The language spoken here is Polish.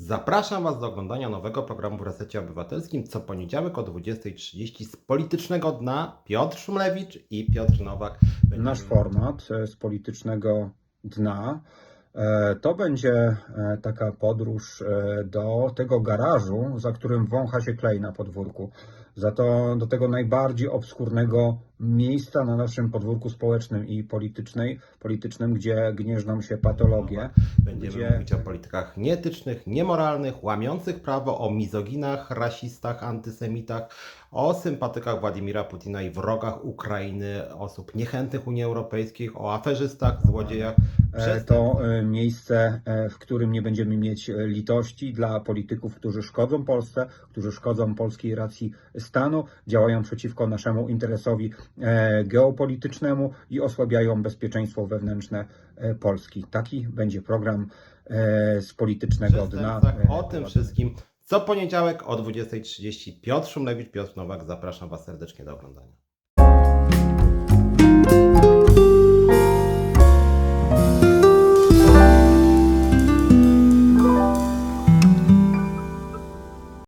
Zapraszam Was do oglądania nowego programu w Resecie Obywatelskim co poniedziałek o 20.30 z politycznego dna Piotr Szumlewicz i Piotr Nowak. Nasz format e, z politycznego dna e, to będzie e, taka podróż do tego garażu, za którym wącha się klej na podwórku. Za to do tego najbardziej obskurnego miejsca na naszym podwórku społecznym i politycznej, politycznym, gdzie gnieżdżą się patologie. Będziemy gdzie- mówić o politykach nieetycznych, niemoralnych, łamiących prawo, o mizoginach, rasistach, antysemitach, o sympatykach Władimira Putina i wrogach Ukrainy, osób niechętnych Unii Europejskiej, o aferzystach, złodziejach. E, To e, miejsce, e, w którym nie będziemy mieć litości dla polityków, którzy szkodzą Polsce, którzy szkodzą polskiej racji stanu, działają przeciwko naszemu interesowi e, geopolitycznemu i osłabiają bezpieczeństwo wewnętrzne e, Polski. Taki będzie program e, z politycznego dna. E, O tym wszystkim co poniedziałek o 20.30 Piotr Szumlewicz, Piotr Nowak. Zapraszam Was serdecznie do oglądania.